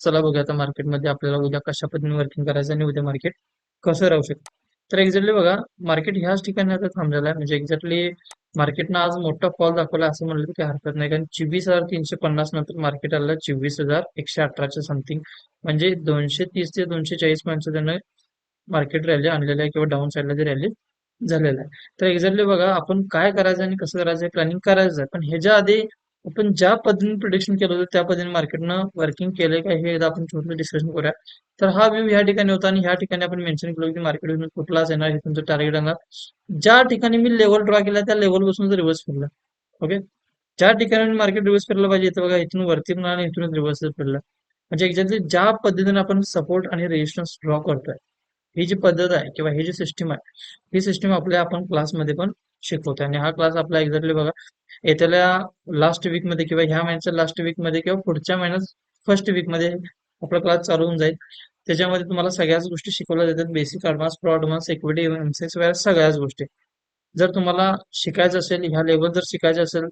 चला बघूया आता मार्केटमध्ये आपल्याला उद्या कशा पद्धतीने वर्किंग करायचं आणि उद्या मार्केट कसं राहू शकतं. तर एक्झॅक्टली बघा मार्केट ह्याच ठिकाणी आता थांबलेलं आहे. म्हणजे एक्झॅक्टली मार्केटनं आज मोठा फॉल दाखवला असं म्हणलं की काही हरकत नाही. कारण चोवीस हजार तीनशे पन्नास नंतर मार्केट आलं चोवीस हजार एकशे अठराच्या समथिंग म्हणजे दोनशे तीस ते दोनशे चाळीस पर्यंत त्यानं मार्केट रॅली आणलेलं आहे किंवा डाऊन साईडला जे रॅली झालेलं आहे. तर एक्झॅक्टली बघा आपण काय करायचं आणि कसं करायचं प्लॅनिंग करायचं. आहे पण ह्याच्या आधी आपण ज्या पद्धतीने प्रिडिक्शन केलं होतं त्या पद्धतीने मार्केटनं वर्किंग केलंय का हे एकदा आपण छोटं डिस्कशन करूया. तर हा व्ह्यू ह्या ठिकाणी होता आणि ह्या ठिकाणी आपण मेन्शन केलं की मार्केट कुठलाच येणार हे तुमचं टार्गेट येणार ज्या ठिकाणी मी लेवल ड्रॉ केला त्या लेवलपासून रिव्हर्स फिरला ओके ज्या ठिकाणी मार्केट रिव्हर्स फिरलं पाहिजे इथं बघा इथून वरती पण आणि इथून रिव्हर्स फिरला. म्हणजे एक्झॅक्टली ज्या पद्धतीने आपण सपोर्ट आणि रेजिस्टन्स ड्रॉ करतोय ही जी पद्धत आहे किंवा ही जी सिस्टीम आहे ही सिस्टीम आपल्या आपण क्लासमध्ये पण शिकवतोय आणि हा क्लास आपला एक्झॅक्टली बघा येत्याला लास्ट वीकमध्ये किंवा ह्या महिन्याच्या लास्ट वीकमध्ये किंवा पुढच्या महिन्यात फर्स्ट वीकमध्ये आपला क्लास चालू होऊन जाईल. त्याच्यामध्ये तुम्हाला सगळ्याच गोष्टी शिकवल्या जातात. Basic advance pro advance equity MCX वगैरे सगळ्याच गोष्टी. जर तुम्हाला शिकायचं असेल ह्या लेवल जर शिकायचं असेल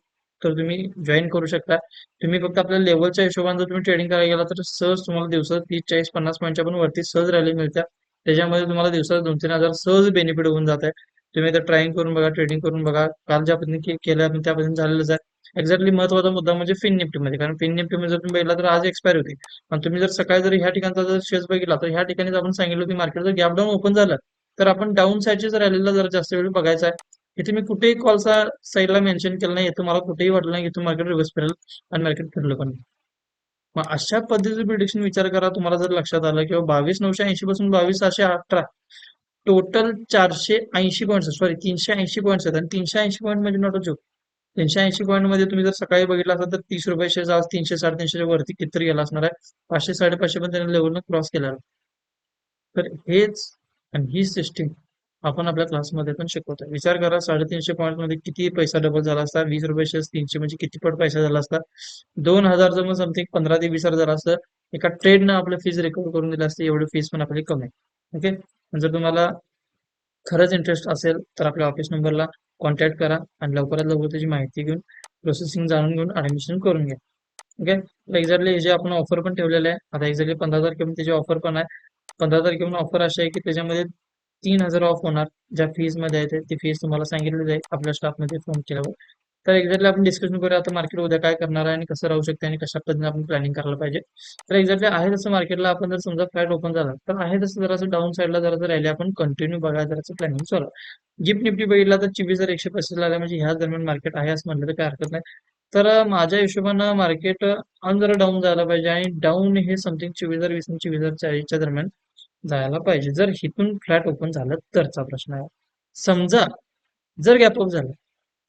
तर तुम्ही जॉईन करू शकता. तुम्ही फक्त आपल्या लेवलच्या हिशोबाने जर तुम्ही ट्रेडिंग करायला गेला तर सहज तुम्हाला दिवसात तीस चाळीस पन्नास पॉईंटच्या पण वरती सहज रॅली मिळत्या. त्याच्यामध्ये तुम्हाला दिवसात दोन तीन हजार सहज बेनिफिट होऊन जात आहे तुम्ही तर ट्राईंग करून बघा ट्रेडिंग करून बघा. काल ज्या पद्धतीने केलं आपण त्या पद्धतीने झालेलंच आहे एक्झॅक्टली महत्त्वाचा मुद्दा म्हणजे फिन निफ्टीमध्ये कारण फिन निफ्टीमध्ये जर तुम्ही बघितला तर आज एक्सपायर होती. पण तुम्ही जर सकाळी जर ह्या ठिकाणचा जर शेअर्स बघितला तर ह्या ठिकाणी आपण सांगितलं की मार्केट जर गॅप डाऊन ओपन झालं तर आपण डाऊन साईडच्या जर रॅलीला जर जास्त वेळ बघायचा आहे इथे मी कुठेही कॉलचा साईडला मेन्शन केलं नाही तुम्हाला कुठेही वाटलं नाही की मार्केट रिव्हर्स फिरेल आणि मार्केट फिरलं पण मग अशा पद्धतीचं प्रिडिक्शन विचार करा. तुम्हाला जर लक्षात आलं किंवा बावीस नऊशे ऐंशी पासून बावीस सहाशे अठरा टोटल चारशे ऐंशी पॉईंट्स सॉरी तीनशे ऐंशी पॉईंट्स आहेत आणि तीनशे ऐंशी पॉईंट म्हणजे नॉट अ जोक तीनशे ऐंशी पॉईंटमध्ये तुम्ही जर सकाळी बघितलं असाल तर तीस रुपये रुपयाचे आज तीनशे साडेतीनशेच्या वरती कितीतरी गेला असणार आहे. पाचशे साडेपाचशे पण त्याने लेवलनं क्रॉस केला तर हेच आणि ही सिस्टीम आपण आपल्या क्लासमध्ये पण शिकवतोय विचार करा साडेतीनशे पॉईंटमध्ये किती पैसा डबल झाला असता? वीस रुपये तीनशे म्हणजे किती पट पैसा झाला असता? दोन हजार जर मग समथिंग पंधरा ते वीस हजार झाला असतं. एका ट्रेडनं आपलं फीज रिकवर करून दिलं असते. एवढी फीज पण आपली कमी. आहे ओके? जर तुम्हाला खरंच इंटरेस्ट असेल तर आपल्या ऑफिस नंबरला कॉन्टॅक्ट करा आणि लवकरात लवकर त्याची माहिती घेऊन प्रोसेसिंग जाणून घेऊन ऍडमिशन करून घ्या. ओके? एक्झॅक्टली जे आपण ऑफर पण ठेवलेलं आहे आता एक्झॅक्टली पंधरा तारखेपर्यंत त्याची ऑफर पण आहे. पंधरा तारखेपर्यंत ऑफर अशी आहे की त्याच्यामध्ये तीन हजार ऑफ होणार ज्या फीजमध्ये आहे ती फीज तुम्हाला सांगितली जाईल आपल्या स्टाफमध्ये फोन केल्यावर. तर एक्झॅक्टली आपण डिस्कशन करूया आता मार्केट उद्या काय करणार आहे आणि कसं राहू शकते आणि कशा पद्धतीने आपण प्लॅनिंग करायला पाहिजे. तर एक्झॅक्टली आहे तसं मार्केटला आपण जर समजा फ्लॅट ओपन झाला तर आहे तसं जरासं डाऊन साईडला जरासं राहिले आपण कंटिन्यू बघा जरा प्लॅनिंग चालू. गिफ्ट निफ्टी बघितला तर चोवीस हजार एकशे पस्तीस लागला म्हणजे ह्याच दरम्यान मार्केट आहे असं म्हणलं तर काय हरकत नाही. तर माझ्या हिशोबानं मार्केट अन जरा डाऊन जायला पाहिजे आणि डाऊन हे समथिंग चोवीस हजार वीस आणि चोवीस हजार चाळीसच्या दरम्यान जायला पाहिजे. जर हिथून फ्लॅट ओपन झालं तरचा प्रश्न आहे. समजा जर गॅप अप झालं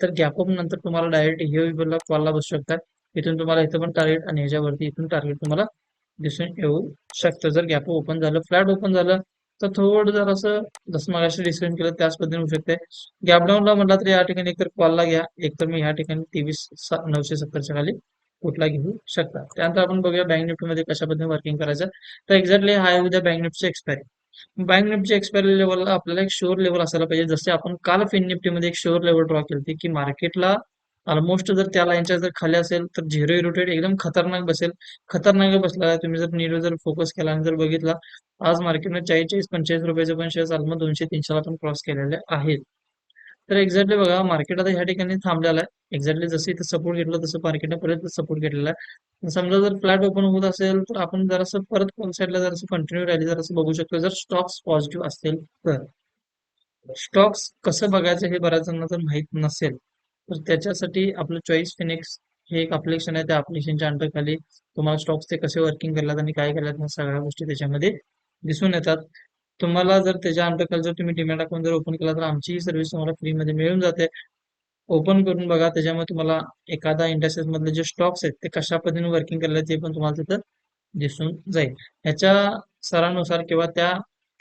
तर गॅपअप नंतर तुम्हाला डायरेक्ट हे कॉलला बसू शकतात. इथून तुम्हाला इथं पण टार्गेट आणि ह्याच्यावरती इथून टार्गेट तुम्हाला दिसून येऊ शकतं. जर गॅप ओपन झालं फ्लॅट ओपन झालं तर थोडं जर असं जसं मगाशी डिस्कशन केलं त्याच पद्धतीने होऊ शकते गॅप डाऊनला तर या ठिकाणी एकतर कॉलला घ्या. एकतर मी या ठिकाणी तेवीस नऊशे सत्तरच्या खाली कुठला घेऊ शकता. त्यानंतर आपण बघूया बँक निफ्टीमध्ये कशा पद्धतीने वर्किंग करायचं. तर एक्झॅक्टली हा उद्या बँक निफ्टीची एक्सपायरी बँक निफ्टची एक्सपायरी लेवलला आपल्याला एक शोर लेवल असायला पाहिजे. जसे आपण काल फिन निफ्टीमध्ये एक शोर लेवल ड्रॉ केली की मार्केटला ऑलमोस्ट जर त्या लाईनच्या जर खाली असेल तर झिरो इरोटेड एकदम खतरनाक बसेल. खतरनाक बसला तुम्ही जर नीट जर फोकस केला आणि जर बघितला आज मार्केटने चाळीस चाळीस पंचेचाळीस रुपयाचे पण शेअर्स ऑलमोस्ट दोनशे तीनशेला पण क्रॉस केलेले आहेत. तर एक्झॅक्टली बघा मार्केट आता ह्या ठिकाणी थांबलेलं आहे. एक्झॅक्टली जसं इथं सपोर्ट घेतलं तसं मार्केटने परत सपोर्ट घेतलेला आहे. समजा जर फ्लॅट ओपन होत असेल तर आपण जरासं परत कोण साईडला जरासं कंटिन्यू राहिली जरासं बघू शकतो जर स्टॉक्स पॉझिटिव्ह असतील तर. स्टॉक्स कसं बघायचं हे बऱ्याच जणांना जर माहीत नसेल. तर त्याच्यासाठी आपलं चॉईस फिनिक्स हे एक अप्लिकेशन आहे. त्या अप्लिकेशनच्या अंडरखाली तुम्हाला स्टॉक्स ते कसे वर्किंग करतात आणि काय करतात ह्या सगळ्या गोष्टी त्याच्यामध्ये दिसून येतात. तुम्हाला जर त्याच्या अंडर जर तुम्ही डिमॅट अकाउंट जर ओपन केला तर आमची ही सर्व्हिस तुम्हाला फ्रीमध्ये मिळून जाते. ओपन करून बघा त्याच्यामुळे तुम्हाला एखादा इंडस्ट्रीज मधले जे स्टॉक्स आहेत ते कशा पद्धतीने वर्किंग करतात ते पण तुम्हाला तिथं दिसून जाईल. ह्याच्या सरानुसार किंवा त्या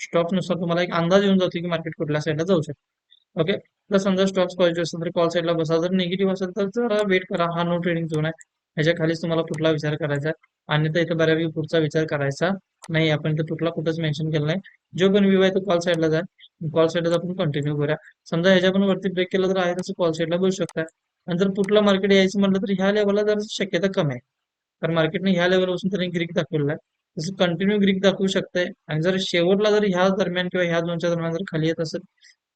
स्टॉकनुसार तुम्हाला एक अंदाज येऊन जातो की मार्केट कुठल्या साईडला जाऊ शकतो. ओके तर समजा स्टॉक्स पॉझिटिव्ह असेल तर कॉल साईडला बसा. जर निगेटिव्ह असेल तर जरा वेट करा. हा नो ट्रेडिंग झोन आहे. ह्याच्या खालीच तुम्हाला कुठला विचार करायचा आहे? आणि तर इथं बऱ्यापैकी पुढचा विचार करायचा नाही आपण इथं तुटला कुठंच मेन्शन केलं नाही. जो पण व्ह्यू आहे तो कॉल साईडला जा. कॉल साईडला आपण कंटिन्यू करूया. समजा ह्याच्या पण वरती ब्रेक केलं तर आहे तसं कॉल साईडला बसू शकता. आणि जर कुठला मार्केट यायचं म्हटलं तर ह्या लेवलला जर शक्यता कमी आहे. कारण मार्केटने ह्या लेवलपासून तरी ग्रीक दाखवलेला आहे. तसं कंटिन्यू ग्रीक दाखवू शकतंय. आणि जर शेवटला जर ह्या दरम्यान किंवा ह्या दोनच्या दरम्यान जर खाली येत असेल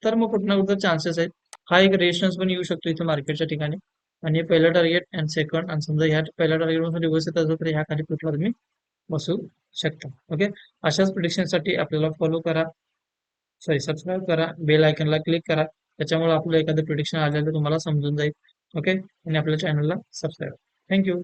तर मग कुठं ना कुठं चान्सेस आहेत. हा एक रेजिस्टन्स पण येऊ शकतो इथे मार्केटच्या ठिकाणी. आणि पहिलं टार्गेट अँड सेकंड आणि समजा ह्या पहिल्या टार्गेटपासून रिव्हर्स येत असेल तर ह्या खाली कुठला तुम्ही. बसू शकता. ओके अशाच प्रिडिक्शनसाठी आपल्याला फॉलो करा. सॉरी सबस्क्राईब करा. बेल आयकनला क्लिक करा. त्याच्यामुळे आपलं एखादं प्रिडिक्शन आलेलं तुम्हाला समजून जाईल. ओके आणि आपल्या चॅनलला सबस्क्राईब थँक्यू